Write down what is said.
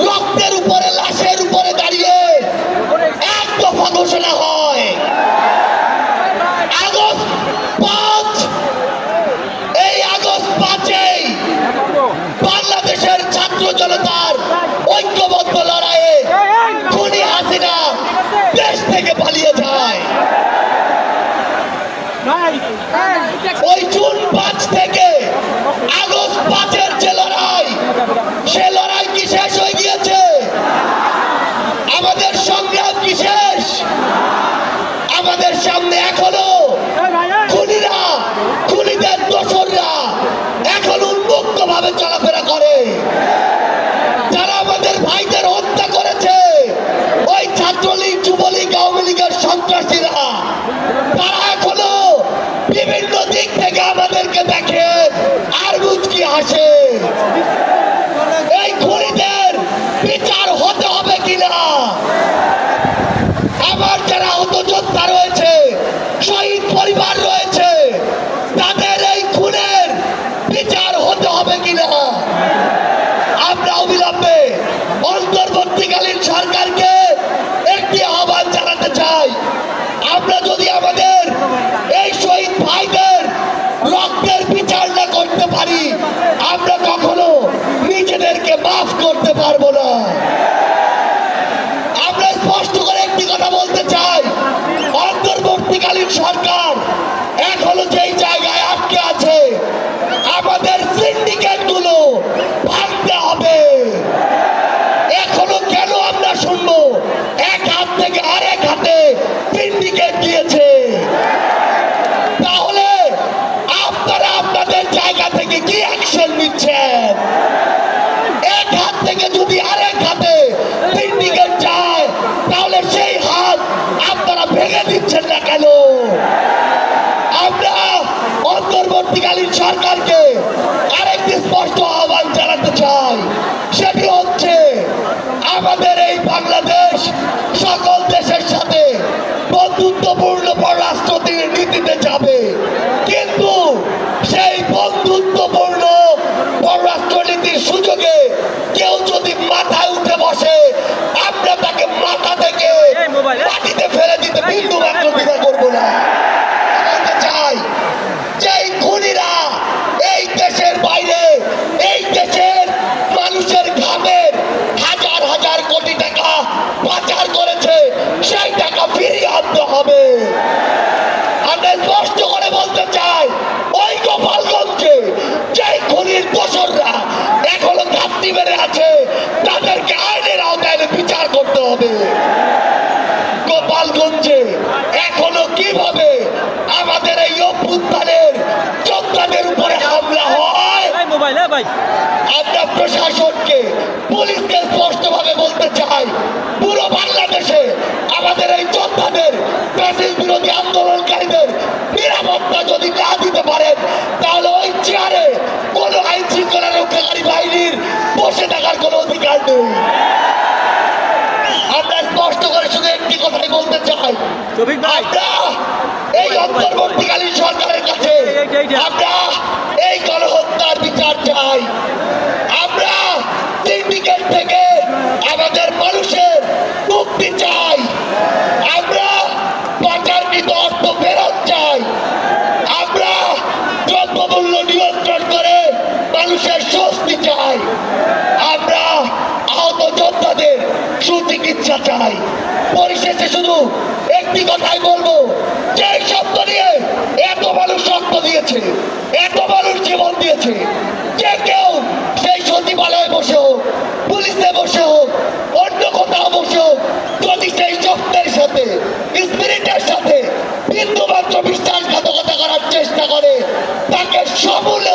রক্তের উপরে লাশের উপরে দাঁড়িয়ে এক দফা ঘোষণা হয়। বিভিন্ন দিক থেকে আমাদেরকে দেখে আর কি হাসে এই খুনিদের বিচার হতে হবে কিনা আমার যারা হত যোদ্ধা রয়েছে শহীদ পরিবার রয়েছে তাদের এই খুনের বিচার হতে হবে কিনা আমরা অবিলম্বে অন্তর্বর্তীকালীন সরকারকে একটি আহ্বান জানাতে চাই আমরা যদি আমাদের এই শহীদ ভাইদের রক্তের বিচার না করতে পারি আমরা কখনো নিজেদেরকে মাফ করতে পারব না। আমরা স্পষ্ট করে একটি কথা বলতে চাই। অন্তর্বর্তীকালীন সরকার এখনও যেই জায়গায় আটকে আছে, আমাদের সিন্ডিকেটগুলো ভাঙতে হবে। এখনও কেন আমরা শুনব, এক হাত থেকে আরেক হাতে সিন্ডিকেট দিয়েছে। তাহলে আপনারা আপনাদের জায়গা থেকে কি অ্যাকশন নিচ্ছেন? সুযোগে কেউ যদি মাথায় উঠে বসে আমরা তাকে মাথা থেকে। মাটিতে ফেলে দিতে বিন্দু মাত্র দ্বিধা করব না বলতে চাই যে এই খুনিরা এই দেশের বাইরে এই দেশের মানুষের ঘামের হাজার হাজার কোটি টাকা পাচার করেছে সেই টাকা ফিরিয়ে আনতে হবে আমরা স্পষ্ট করে বলতে চাই ওই গোপালগঞ্জে যে খুনির দোসররা এখনও ঘাপটি মেরে আছে তাদেরকে আইনের আওতায় এনে বিচার করতে হবে গোপালগঞ্জে এখনও কীভাবে আমাদের এই অভ্যুত্থানের যোদ্ধাদের উপরে হামলা হয় এই মোবাইল এ ভাই। আমরা প্রশাসনকে পুলিশকে স্পষ্টভাবে বলতে চাই পুরো বাংলাদেশে আমাদের এই যোদ্ধাদের ব্রাজিল বিরোধী আন্দোলনকারীদের নিরাপত্তা যদি না দিতে পারেন তাহলে ওই চেয়ারে কোনো আইন শৃঙ্খলা রক্ষাকারী বাহিনীর বসে থাকার কোনো অধিকার নেই। আমরা স্পষ্ট করে শুধু একটি কথাই বলতে চাই। আমরা এই অন্তর্বর্তীকালীন সরকারের কাছে এইটা, এইটা। আমরা এই গণহত্যার বিচার চাই আমরা সিন্ডিকেট থেকে আমাদের মানুষের মুক্তি চাই আমরা পাচারকৃত অর্থ ফেরত চাই আমরা দ্রব্যমূল্য নিয়ন্ত্রণ করে মানুষের স্বস্তি চাই আমরা আহত যোদ্ধাদের সুচিকিৎসা চাই পরিশেষে শুধু একটি কথাই বলব যে শব্দ নিয়ে এত মানুষ রক্ত দিয়েছে, এত মানুষ জীবন দিয়েছে, যে কেউ সেই সচিবালয়ে বসে হোক, পুলিশে বসে হোক, অন্য কোথাও বসে হোক, যদি সেই শব্দের সাথে, স্পিরিটের সাথে বিন্দু মাত্র বিশ্বাসঘাতকতা করার চেষ্টা করে, তাকে সমূলে